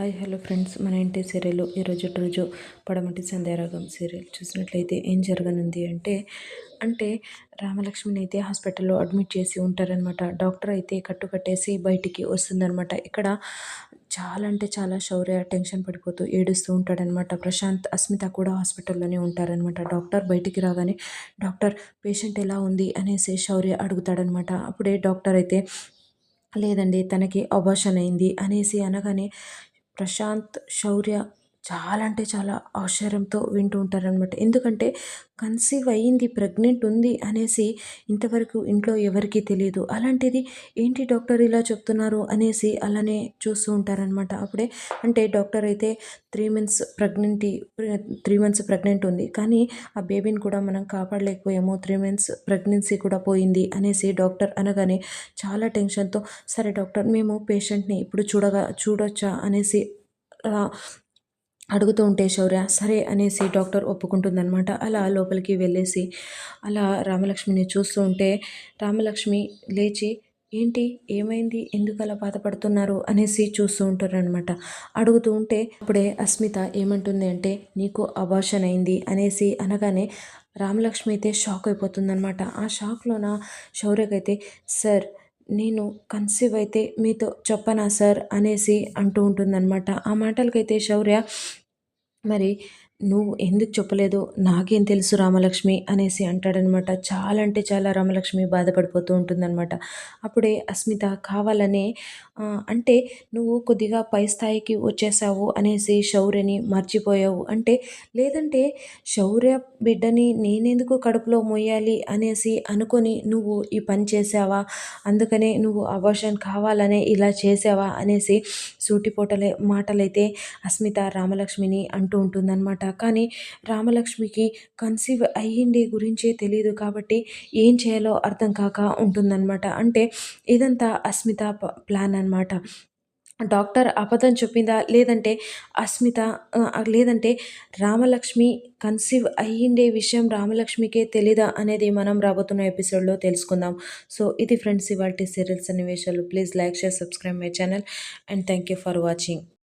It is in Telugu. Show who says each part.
Speaker 1: Hi hello friends. మన ఇంటి సీరియల్ ఈరోజు రోజు పడమటి సంధ్యారాగం సీరియల్ చూసినట్లయితే ఏం జరగనుంది అంటే అంటే రామలక్ష్మిని అయితే హాస్పిటల్లో అడ్మిట్ చేసి ఉంటారనమాట డాక్టర్ అయితే కట్టు కట్టేసి బయటికి వస్తుందనమాట ఇక్కడ చాలా అంటే చాలా శౌర్య టెన్షన్ పడిపోతూ ఏడుస్తూ ఉంటాడనమాట ప్రశాంత్ అస్మిత కూడా హాస్పిటల్లోనే ఉంటారనమాట డాక్టర్ బయటికి రాగానే డాక్టర్ పేషెంట్ ఎలా ఉంది? అనేసి శౌర్య అడుగుతాడనమాట అప్పుడే డాక్టర్ అయితే లేదండి తనకి అబార్షన్ అయింది అనేసి అనగానే ప్రశాంత్ శౌర్య చాలా అంటే చాలా ఆశ్చర్యంతో వింటూ ఉంటారనమాట ఎందుకంటే కన్సీవ్ అయ్యింది ప్రెగ్నెంట్ ఉంది అనేసి ఇంతవరకు ఇంట్లో ఎవరికీ తెలియదు అలాంటిది ఏంటి డాక్టర్ ఇలా చెప్తున్నారు అనేసి అలానే చూస్తూ ఉంటారనమాట అప్పుడే అంటే డాక్టర్ అయితే త్రీ మంత్స్ ప్రెగ్నెంటీ త్రీ మంత్స్ ప్రెగ్నెంట్ ఉంది. కానీ ఆ బేబీని కూడా మనం కాపాడలేకపోయాము. త్రీ మంత్స్ ప్రెగ్నెన్సీ కూడా పోయింది అనేసి డాక్టర్ అనగానే చాలా టెన్షన్తో సరే డాక్టర్ మేము పేషెంట్ని ఇప్పుడు చూడగా చూడొచ్చా అనేసి అడుగుతూ ఉంటే శౌర్య సరే అనేసి డాక్టర్ ఒప్పుకుంటుందనమాట అలా లోపలికి వెళ్ళేసి అలా రామలక్ష్మిని చూస్తూ ఉంటే రామలక్ష్మి లేచి ఏంటి? ఏమైంది? ఎందుకు అలా బాధపడుతున్నారు? అనేసి చూస్తూ ఉంటారనమాట అడుగుతూ ఉంటే అప్పుడే అస్మిత ఏమంటుంది అంటే నీకు అబార్షన్ అయింది అనేసి అనగానే రామలక్ష్మి అయితే షాక్ అయిపోతుందనమాట ఆ షాక్లోన శౌర్యకైతే సార్ నేను కన్సీవ్ అయితే మీతో చెప్పనా సార్ అనేసి అంటూ ఉంటుందన్నమాట. ఆ మాటలకైతే శౌర్య మరి నువ్వు ఎందుకు చెప్పలేదు నాకేం తెలుసు రామలక్ష్మి అనేసి అంటాడనమాట. చాలా అంటే చాలా రామలక్ష్మి బాధపడిపోతూ ఉంటుందన్నమాట. అప్పుడే అస్మిత కావాలనే అంటే నువ్వు కొద్దిగా పై స్థాయికి వచ్చేసావు అనేసి శౌర్యని మర్చిపోయావు. అంటే లేదంటే శౌర్య బిడ్డని నేనెందుకు కడుపులో మోయాలి అనేసి అనుకొని నువ్వు ఈ పని చేసావా అందుకనే నువ్వు అబార్షన్ కావాలనే ఇలా చేసావా అనేసి సూటిపోటలే మాటలైతే అస్మిత రామలక్ష్మిని అంటూ ఉంటుందన్నమాట. కానీ రామలక్ష్మికి కన్సీవ్ అయ్యింది గురించే తెలియదు కాబట్టి ఏం చేయాలో అర్థం కాక ఉంటుందన్నమాట. అంటే ఇదంతా అస్మిత ప్లాన్ అనమాట డాక్టర్ అబద్ధం చెప్పిందా? లేదంటే అస్మిత లేదంటే రామలక్ష్మి కన్సీవ్ అయ్యిండే విషయం రామలక్ష్మికే తెలీదా అనేది మనం రాబోతున్న ఎపిసోడ్లో తెలుసుకుందాం. సో ఇది ఫ్రెండ్స్ ఇవాళ సీరియల్స్ సన్నివేశాలు. Please like share subscribe my channel and thank you for watching.